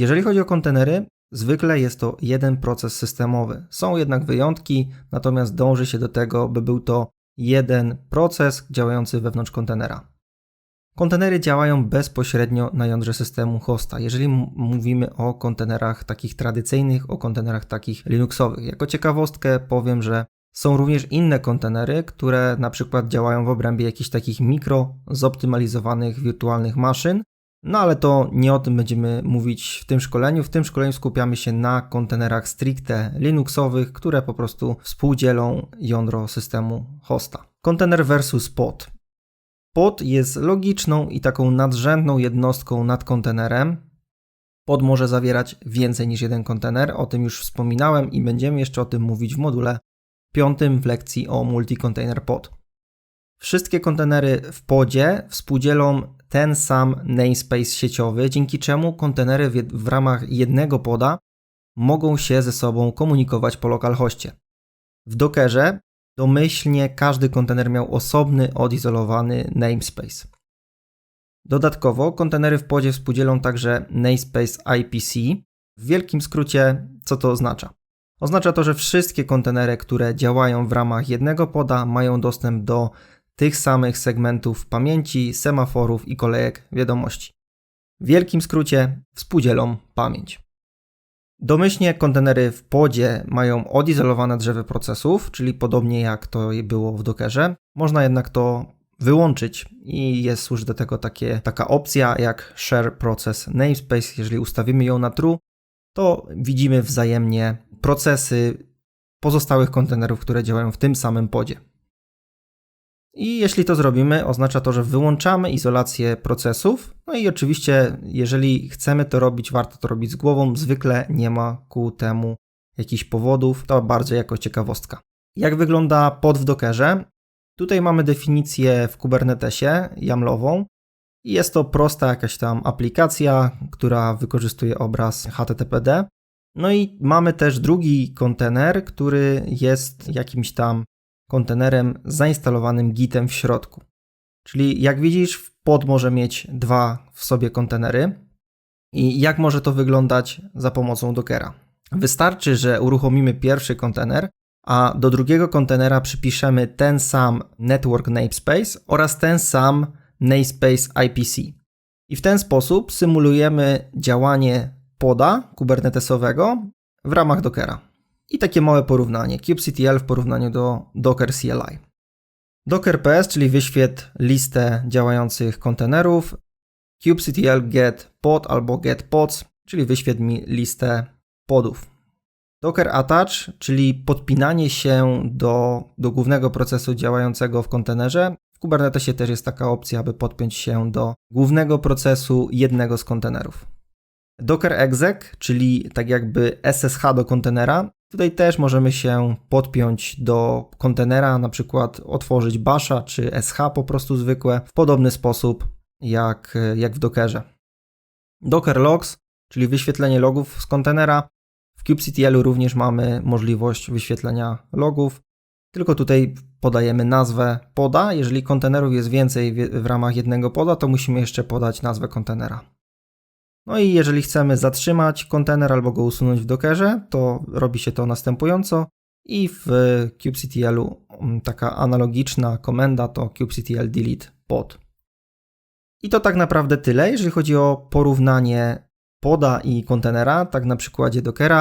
Jeżeli chodzi o kontenery, zwykle jest to jeden proces systemowy. Są jednak wyjątki, natomiast dąży się do tego, by był to jeden proces działający wewnątrz kontenera. Kontenery działają bezpośrednio na jądrze systemu hosta, jeżeli mówimy o kontenerach takich tradycyjnych, o kontenerach takich Linuxowych. Jako ciekawostkę powiem, że są również inne kontenery, które na przykład działają w obrębie jakichś takich mikro zoptymalizowanych wirtualnych maszyn, no ale to nie o tym będziemy mówić w tym szkoleniu. W tym szkoleniu skupiamy się na kontenerach stricte Linuxowych, które po prostu współdzielą jądro systemu hosta. Kontener versus pod. Pod jest logiczną i taką nadrzędną jednostką nad kontenerem. Pod może zawierać więcej niż jeden kontener, o tym już wspominałem i będziemy jeszcze o tym mówić w module piątym w lekcji o multi-container pod. Wszystkie kontenery w podzie współdzielą ten sam namespace sieciowy, dzięki czemu kontenery w, w ramach jednego poda mogą się ze sobą komunikować po localhoście. W Dockerze domyślnie każdy kontener miał osobny, odizolowany namespace. Dodatkowo kontenery w podzie współdzielą także namespace IPC. W wielkim skrócie, co to oznacza? Oznacza to, że wszystkie kontenery, które działają w ramach jednego poda, mają dostęp do tych samych segmentów pamięci, semaforów i kolejek wiadomości. W wielkim skrócie współdzielą pamięć. Domyślnie kontenery w podzie mają odizolowane drzewy procesów, czyli podobnie jak to było w Dockerze. Można jednak to wyłączyć i jest służy do tego takie, taka opcja jak Share Process Namespace. Jeżeli ustawimy ją na true, to widzimy wzajemnie procesy pozostałych kontenerów, które działają w tym samym podzie. I jeśli to zrobimy, oznacza to, że wyłączamy izolację procesów. No i oczywiście, jeżeli chcemy to robić, warto to robić z głową. Zwykle nie ma ku temu jakichś powodów. To bardzo jako ciekawostka. Jak wygląda pod w Dockerze? Tutaj mamy definicję w Kubernetesie YAMLową. Jest to prosta jakaś tam aplikacja, która wykorzystuje obraz HTTPD. No i mamy też drugi kontener, który jest jakimś tam kontenerem zainstalowanym gitem w środku. Czyli jak widzisz, pod może mieć dwa w sobie kontenery. I jak może to wyglądać za pomocą Dockera? Wystarczy, że uruchomimy pierwszy kontener, a do drugiego kontenera przypiszemy ten sam network namespace oraz ten sam namespace IPC. I w ten sposób symulujemy działanie poda kubernetesowego w ramach Dockera. I takie małe porównanie, kubectl w porównaniu do Docker CLI. Docker PS, czyli wyświetl listę działających kontenerów, kubectl get pod albo get pods, czyli wyświetl mi listę podów. Docker attach, czyli podpinanie się do, do głównego procesu działającego w kontenerze. W Kubernetesie też jest taka opcja, aby podpiąć się do głównego procesu jednego z kontenerów. Docker exec, czyli tak jakby SSH do kontenera, Tutaj też możemy się podpiąć do kontenera, na przykład otworzyć basha czy SH po prostu zwykłe w podobny sposób jak, jak w Dockerze. Docker logs, czyli wyświetlenie logów z kontenera. W kubectl również mamy możliwość wyświetlenia logów, tylko tutaj podajemy nazwę poda. Jeżeli kontenerów jest więcej w, w ramach jednego poda, to musimy jeszcze podać nazwę kontenera. No i jeżeli chcemy zatrzymać kontener albo go usunąć w Dockerze, to robi się to następująco i w kubectl mm, taka analogiczna komenda to kubectl delete pod. I to tak naprawdę tyle, jeżeli chodzi o porównanie poda i kontenera, tak na przykładzie Dockera.